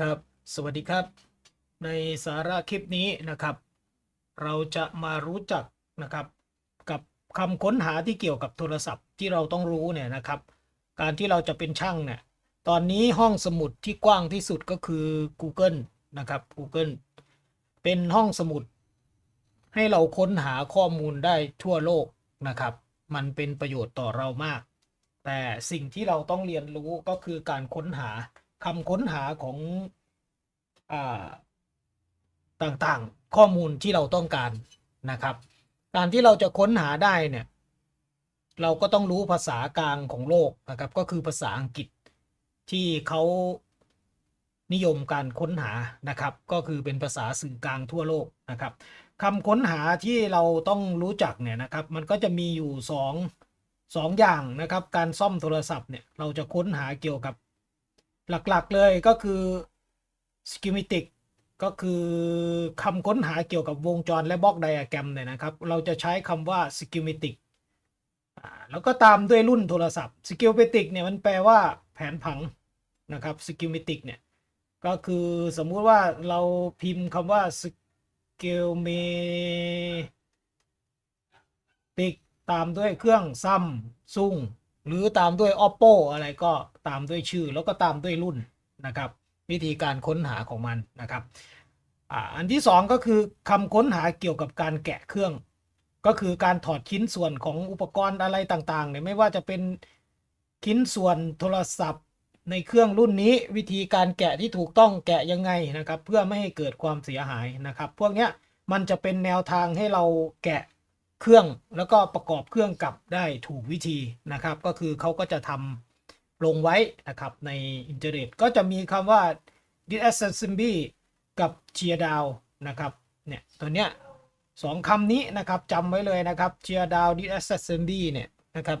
ครับสวัสดีครับ ในสาระคลิปนี้นะครับ เราจะมารู้จักนะครับกับคำค้นหาที่เกี่ยวกับโทรศัพท์ที่เราต้องรู้เนี่ยนะครับ การที่เราจะเป็นช่างเนี่ยตอนนี้ห้องสมุดที่กว้างที่สุดก็คือ Google นะครับ Google เป็นห้องสมุด ให้เราค้นหาข้อมูลได้ทั่วโลกนะครับ มันเป็นประโยชน์ต่อเรามาก แต่สิ่งที่เราต้องเรียนรู้ก็คือการค้นหา คำค้นหาของอต่างๆ ข้อมูลที่เราต้องการนะครับ การที่เราจะค้นหาได้เนี่ยเราก็ต้องรู้ภาษากลางของโลกนะครับ ก็คือภาษาอังกฤษที่เขานิยมการค้นหานะครับ ก็คือเป็นภาษาสื่อกลางทั่วโลกนะครับคำค้นหาที่เราต้องรู้จักเนี่ยนะครับ มันก็จะมีอยู่สองสองอย่างนะครับ การซ่อมโทรศัพท์เนี่ยเราจะค้นหาเกี่ยวกับ หลักๆเลยก็คือ schematic ก็คือคำค้นหาเกี่ยวกับวงจรและบล็อกไดอะแกรมเนี่ยนะครับ เราจะใช้คำว่า schematic แล้วก็ตามด้วยรุ่นโทรศัพท์ schematic เนี่ยมันแปลว่าแผนผังนะครับ schematic เนี่ย ก็คือสมมุติว่าเราพิมพ์คำว่า schematic ตามด้วยเครื่องซัมซุงหรือตามด้วย oppo อะไรก็ ตามด้วยชื่อแล้วก็ตามด้วยรุ่นนะครับ วิธีการค้นหาของมันนะครับอันที่สองก็คือคำค้นหาเกี่ยวกับการแกะเครื่อง ก็คือการถอดชิ้นส่วนของอุปกรณ์อะไรต่างๆเนี่ยไม่ว่าจะเป็นชิ้นส่วนโทรศัพท์ในเครื่องรุ่นนี้วิธีการแกะที่ถูกต้องแกะยังไงนะครับ เพื่อไม่ให้เกิดความเสียหายนะครับ พวกเนี้ยมันจะเป็นแนวทางให้เราแกะเครื่องแล้วก็ประกอบเครื่องกลับได้ถูกวิธีนะครับ ก็คือเขาก็จะทำ ลงไว้นะครับในอินเทอร์เน็ตก็จะมีคำว่า disassembly กับ tear down นะครับเนี่ยตัวเนี้ยสองคำนี้นะครับจำไว้เลยนะครับ tear down disassembly เนี่ยนะครับ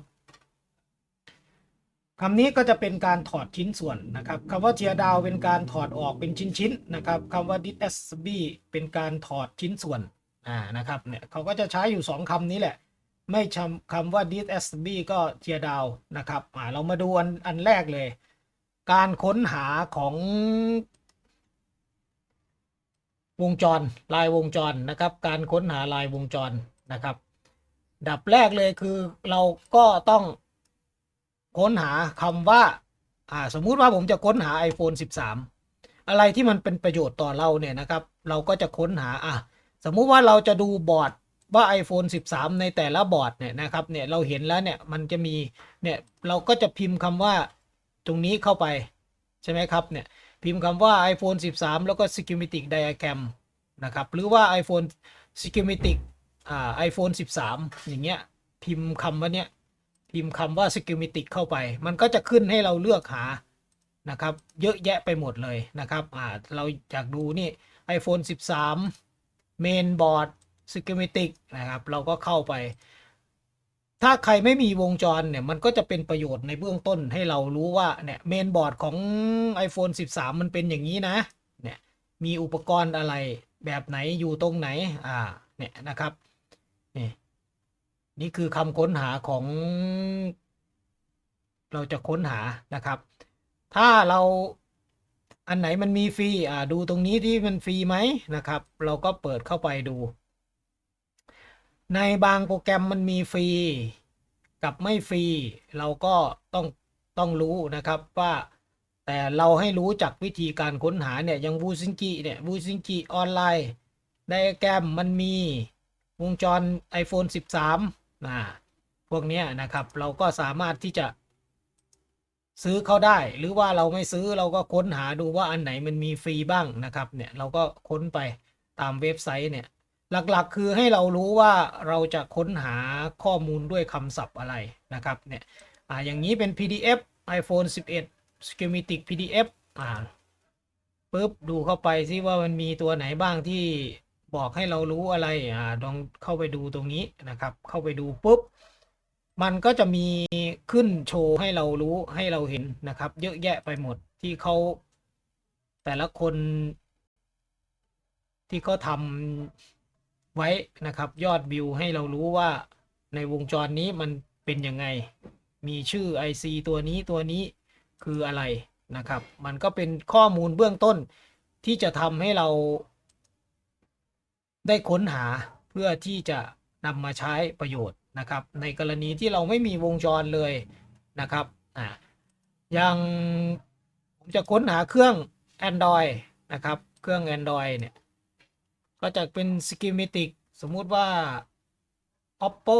คำนี้ก็จะเป็นการถอดชิ้นส่วนนะครับคำว่า tear down เป็นการถอดออกเป็นชิ้นๆนะครับคำว่า disassembly เป็นการถอดชิ้นส่วนอ่านะครับเนี่ยเขาก็จะใช้อยู่สองคำนี้แหละ ไม่ชำคำว่า d i s b ก็ tear down นะครับอ่าเรามาดูอันอันแรกเลย การค้นหาของ วงจรลายวงจรนะครับ การค้นหาลายวงจรนะครับ ดับแรกเลยคือเราก็ต้องค้นหาคำว่าอ่าสมมุติว่าผมจะค้นหา iPhone 13 อะไรที่มันเป็นประโยชน์ต่อเราเนี่ยนะครับ เราก็จะค้นหาอะสมมุติว่าเราจะดูบอร์ด ว่า iPhone 13 ในแต่ละบอร์ดเนี่ยนะครับเนี่ยเราเห็นแล้วเนี่ยมันจะมีเนี่ยเราก็จะพิมพ์คำว่าตรงนี้เข้าไปใช่ไหมครับเนี่ยพิมพ์คำว่า iPhone 13 แล้วก็ schematic diagram นะครับหรือว่า iPhone schematic อ่า iPhone 13 อย่างเงี้ยพิมพ์คำว่าเนี้ยพิมพ์คำว่า schematic เข้าไป มันก็จะขึ้นให้เราเลือกหานะครับเยอะแยะไปหมดเลยนะครับอ่าเราอยากดูนี่ iPhone 13 main board schematic นะครับ เราก็เข้าไป ถ้าใครไม่มีวงจรเนี่ยมันก็จะเป็นประโยชน์ในเบื้องต้นให้เรารู้ว่าเนี่ยเมนบอร์ดของ iPhone 13 มันเป็นอย่างนี้นะเนี่ยมีอุปกรณ์อะไรแบบไหนอยู่ตรงไหนอ่าเนี่ยนะครับนี่นี่คือคำค้นหาของ เราจะค้นหานะครับ ถ้าเราอันไหนมันมีฟรีอ่าดูตรงนี้ที่มันฟรีไหมนะครับ เราก็เปิดเข้าไปดู ในบางโปรแกรมมันมีฟรี กับไม่ฟรี เราก็ต้องต้องรู้นะครับว่าแต่เราให้รู้จักวิธีการค้นหาเนี่ยอย่างบูซิงกิเนี่ยบูซิงกิออนไลน์ไดแกรมมันมีวงจร iPhone 13นะพวกนี้นะครับเราก็สามารถที่จะ ซื้อเข้าได้ หรือว่าเราไม่ซื้อเราก็ค้นหาดูว่าอันไหนมันมีฟรีบ้างนะครับเนี่ยเราก็ค้นไปตามเว็บไซต์เนี่ย หลักๆ คือให้เรารู้ว่าเราจะค้นหาข้อมูลด้วยคำศัพท์อะไรนะครับเนี่ยอ่าอย่างนี้เป็น PDF iPhone 11 schematic PDF อ่าปุ๊บดูเข้าไปซิว่ามันมีตัวไหนบ้างที่บอกให้เรารู้อะไรอ่าลองเข้าไปดูตรงนี้นะครับ เข้าไปดูปุ๊บ มันก็จะมีขึ้นโชว์ให้เรารู้ให้เราเห็นนะครับ เยอะแยะไปหมดที่เขาแต่ละคน ที่เขาทำ ไว้นะครับ ยอดวิวให้เรารู้ว่าในวงจรนี้มันเป็นยังไง มีชื่อ IC ตัวนี้ตัวนี้คืออะไรนะครับ มันก็เป็นข้อมูลเบื้องต้นที่จะทำให้เราได้ค้นหาเพื่อที่จะนำมาใช้ประโยชน์นะครับ ในกรณีที่เราไม่มีวงจรเลยนะครับอ่าอย่างผมจะค้นหาเครื่อง Android นะครับ เครื่อง Android เนี่ย ก็จะเป็น schematic สมมุติว่า oppo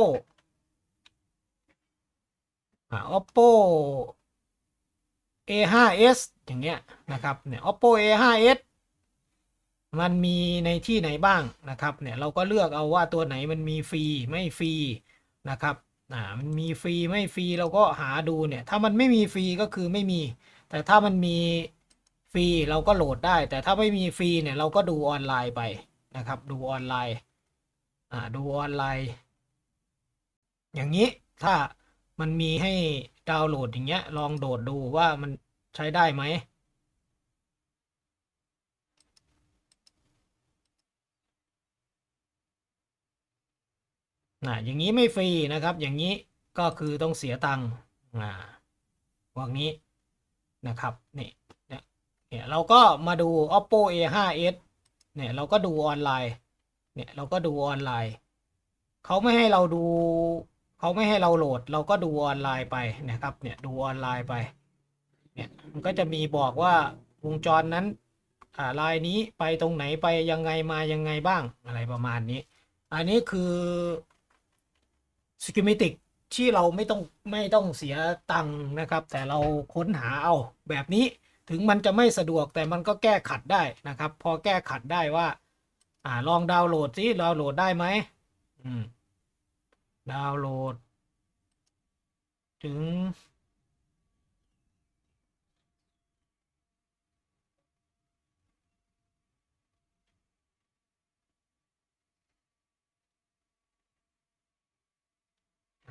อ่า oppo a5s อย่างเงี้ยนะครับเนี่ย oppo a5s มันมีในที่ไหนบ้างนะครับเนี่ยเราก็เลือกเอาว่าตัวไหนมันมีฟรีไม่ฟรีนะครับอ่ามันมีฟรีไม่ฟรีเราก็หาดูเนี่ยถ้ามันไม่มีฟรีก็คือไม่มี แต่ถ้ามันมีฟรีเราก็โหลดได้ แต่ถ้าไม่มีฟรีเนี่ยเราก็ดูออนไลน์ไป นะครับ ดูออนไลน์อ่าดูออนไลน์ อย่างนี้ถ้ามันมีให้ดาวน์โหลดอย่างเงี้ย ลองโดดดูว่ามันใช้ได้ไหมนะอย่างนี้ไม่ฟรีนะครับ อย่างนี้ก็คือต้องเสียตังค์อ่าพวกนี้นะครับ นี่เนี่ยเนี่ยเราก็มาดู oppo a5s เนี่ยเราก็ดูออนไลน์ เนี่ยเราก็ดูออนไลน์ เขาไม่ให้เราดู เขาไม่ให้เราโหลด เราก็ดูออนไลน์ไปนะครับ เนี่ยดูออนไลน์ไป เนี่ยมันก็จะมีบอกว่าวงจรนั้นอ่าลายนี้ไปตรงไหนไปยังไงมายังไงบ้างอะไรประมาณนี้ อันนี้คือสกิมิติกที่เราไม่ต้องไม่ต้องเสียตังค์นะครับ แต่เราค้นหาเอาแบบนี้ ถึงมันจะไม่สะดวกแต่มันก็แก้ขัดได้นะครับ พอแก้ขัดได้ว่า อ่าลองดาวน์โหลดสิดาวน์โหลดได้ไหมอืมดาวน์โหลด ถึง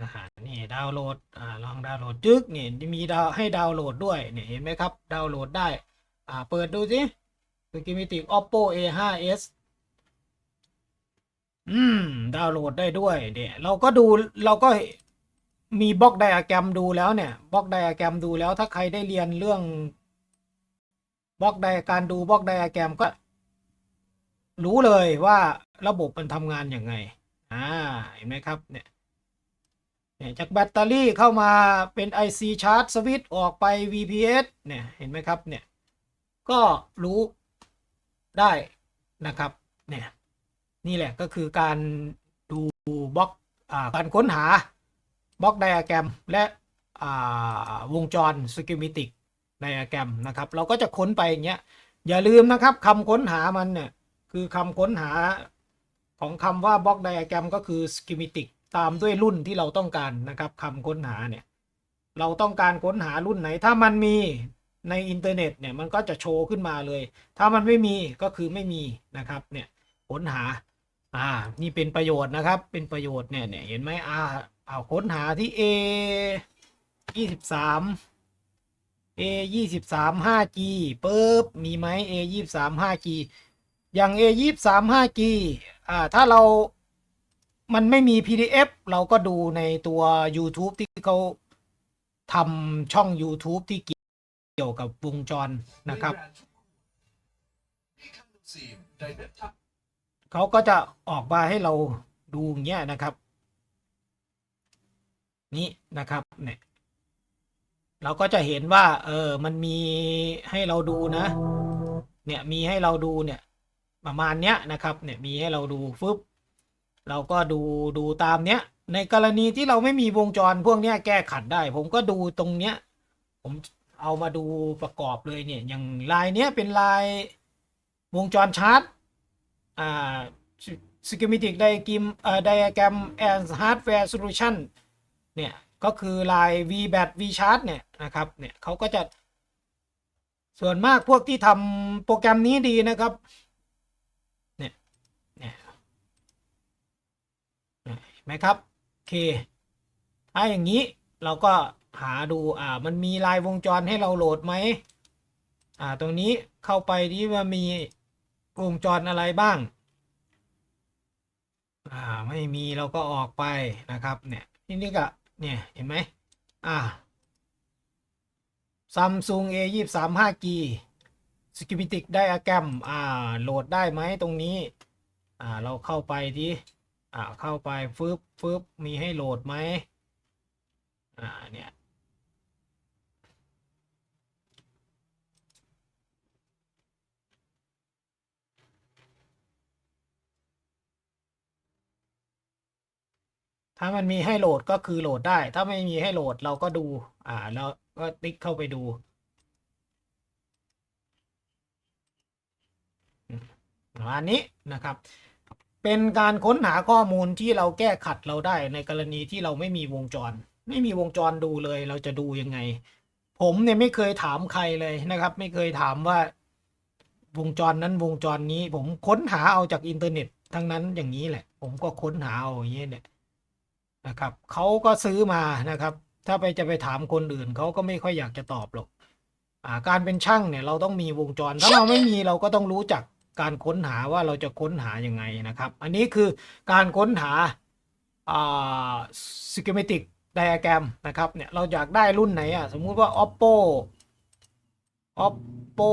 อาหารนี่ดาวน์โหลดอ่าลองดาวน์โหลดจึ๊กนี่มีดาวให้ดาวน์โหลดด้วยเนี่ยเห็นไหมครับดาวน์โหลดได้อ่าเปิดดูสิสกิมิติ oppo a5s อืมดาวน์โหลดได้ด้วยเนี่ยเราก็ดูเราก็มีบล็อกไดอะแกรมดูแล้วเนี่ยบล็อกไดอะแกรมดูแล้วถ้าใครได้เรียนเรื่องบล็อกไดการดูบล็อกไดอะแกรมก็ รู้เลยว่าระบบมันทำงานยังไง อ่าเห็นไหมครับเนี่ย เนี่ยจากแบตเตอรี่เข้ามาเป็น IC Charge Switch ออกไป VPS เนี่ยเห็นไหมครับเนี่ยก็รู้ได้นะครับเนี่ยนี่แหละก็คือการดูบล็อกอการค้นหาบล็อกไดอะแกรมและวงจรสกิมิติกไดอะแกรมนะครับ เราก็จะค้นไปอย่างเงี้ยอย่าลืมนะครับคำค้นหามันเนี่ยคือคำค้นหาของคำว่าบล็อกไดอะแกรมก็คือสกิมิติก ตามด้วยรุ่นที่เราต้องการนะครับคำค้นหาเนี่ยเราต้องการค้นหารุ่นไหน ถ้ามันมีในอินเทอร์เน็ตเนี่ยมันก็จะโชว์ขึ้นมาเลย ถ้ามันไม่มีก็คือไม่มีนะครับเนี่ยค้นหาอ่านี่เป็นประโยชน์นะครับเป็นประโยชน์เนี่ยเนี่ยเห็นไหมอ่าเอาค้นหาที่ A ยี่สิบสาม A ยี่สิบสาม 5G ปึ๊บมีไหม A ยี่สิบสาม 5G อย่าง A ยี่สิบสาม 5G อ่าถ้าเรา มันไม่มี PDF เราก็ดูในตัว YouTube ที่เขาทำช่อง YouTube ที่เกี่ยวกับวงจรนะครับ เขาก็จะออกมาให้เราดูอย่างเงี้ยนะครับ นี่นะครับเนี่ยเราก็จะเห็นว่า เออ มันมีให้เราดูนะ เนี่ย มีให้เราดูเนี่ย ประมาณเนี้ยนะครับ เนี่ย มีให้เราดูฟึบ เราก็ดูดูตามเนี้ย ในกรณีที่เราไม่มีวงจรพวกเนี้ยแก้ขัดได้ ผมก็ดูตรงเนี้ย ผมเอามาดูประกอบเลยเนี่ย อย่างลายเนี้ยเป็นลายวงจรชาร์จอ่า schematic diagram เอ่อ diagram and hardware solution เนี่ย ก็คือลาย VBAT VCharge เนี่ย นะครับ เนี่ยเขาก็จะส่วนมากพวกที่ทำโปรแกรมนี้ดีนะครับ เนี่ย เนี่ยเห็น ไหมครับโอเค ถ้าอย่างนี้เราก็หาดูอ่ามันมีลายวงจรให้เราโหลดไหมอ่าตรงนี้เข้าไปที่ว่ามีวงจรอะไรบ้างอ่าไม่มีเราก็ออกไปนะครับเนี่ยทีนี้ก็เนี่ยเห็นไหมอ่า Samsung A 2 3 5G Schematic Diagram อ่าโหลดได้ไหมตรงนี้อ่าเราเข้าไปที่ อ่าเข้าไปฟึบฟึบมีให้โหลดไหมอ่าเนี่ยถ้ามันมีให้โหลดก็คือโหลดได้ ถ้าไม่มีให้โหลดเราก็ดู อ่าแล้วก็ติ๊กเข้าไปดูอืมประมาณนี้นะครับ เป็นการค้นหาข้อมูลที่เราแก้ขัดเราได้ในกรณีที่เราไม่มีวงจร ไม่มีวงจรดูเลย เราจะดูยังไง ผมเนี่ยไม่เคยถามใครเลยนะครับ ไม่เคยถามว่าวงจรนั้นวงจรนี้ ผมค้นหาเอาจากอินเทอร์เน็ตทั้งนั้นอย่างนี้แหละ ผมก็ค้นหาเอาอย่างนี้เนี่ยนะครับเขาก็ซื้อมานะครับ ถ้าไปจะไปถามคนอื่นเขาก็ไม่ค่อยอยากจะตอบหรอกอการเป็นช่างเนี่ยเราต้องมีวงจร ถ้าเราไม่มีเราก็ต้องรู้จัก การค้นหาว่าเราจะค้นหายังไงนะครับ อันนี้คือการค้นหาอ่า schematic diagram นะครับเนี่ยเราอยากได้รุ่นไหนอะสมมุติว่า oppo oppo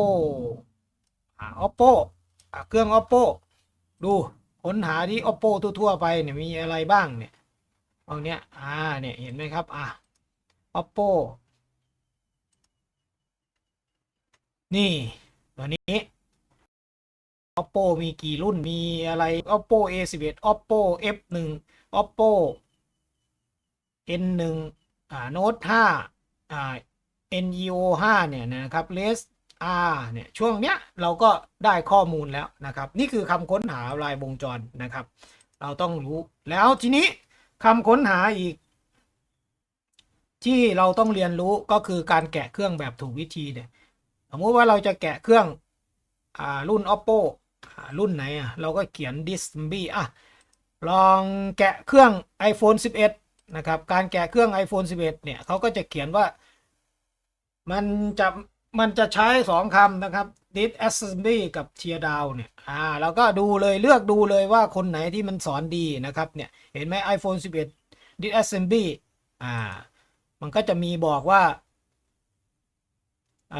อ่า oppo เครื่อง oppo ดูค้นหาที่ oppo ทั่วๆไปเนี่ยมีอะไรบ้างเนี่ยตรงเนี้ยอ่าเนี่ยเห็นไหมครับอะ oppo นี่ตัวนี้ oppo มีกี่รุ่นมีอะไร oppo a 1 1 oppo f 1 oppo n 1อ่า note 5อ่า neo 5เนี่ยนะครับ res r เนี่ยช่วงเนี้ยเราก็ได้ข้อมูลแล้วนะครับ นี่คือคำค้นหารายวงจรนะครับ เราต้องรู้แล้วทีนี้คำค้นหาอีกที่เราต้องเรียนรู้ก็คือการแกะเครื่องแบบถูกวิธีเนี่ย สมมติว่าเราจะแกะเครื่องอรุ่น oppo รุ่นไหนอะเราก็เขียน dis b อะลองแกะเครื่อง iPhone 11 นะครับ การแกะเครื่อง iPhone 11 เนี่ยเขาก็จะเขียนว่า มันจะมันจะใช้สองคำนะครับ disassembly กับ tear down เนี่ยอ่าเราก็ดูเลยเลือกดูเลยว่าคนไหนที่มันสอนดีนะครับเนี่ยเห็นไหม iPhone 11 disassembly อ่ามันก็จะมีบอกว่าไอ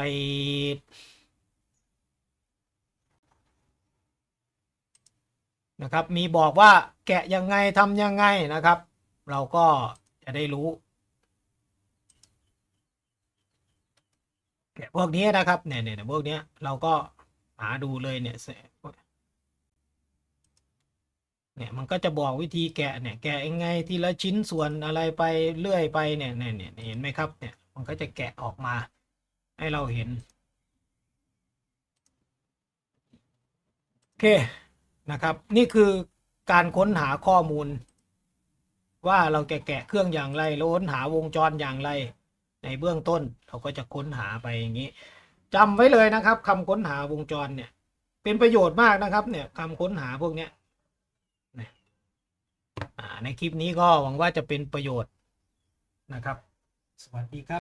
นะครับ มีบอกว่าแกะยังไงทำยังไงนะครับ เราก็จะได้รู้ แกะพวกนี้นะครับเนี่ยเนี่ยพวกนี้เราก็หาดูเลยเนี่ยเนี่ยมันก็จะบอกวิธีแกะเนี่ยแกะยังไงทีละชิ้นส่วนอะไรไปเรื่อยไปเนี่ยเนี่ยเนี่ยเห็นไหมครับเนี่ยมันก็จะแกะออกมาให้เราเห็นโอเค นะครับ นี่คือการค้นหาข้อมูล ว่าเราแกะแกะเครื่องอย่างไรแล้วค้นหาวงจรอย่างไร ในเบื้องต้นเราก็จะค้นหาไปอย่างนี้จำไว้เลยนะครับคำค้นหาวงจรเนี่ย เป็นประโยชน์มากนะครับ เนี่ยคำค้นหาพวกเนี้ยในคลิปนี้ก็หวังว่าจะเป็นประโยชน์นะครับ สวัสดีครับ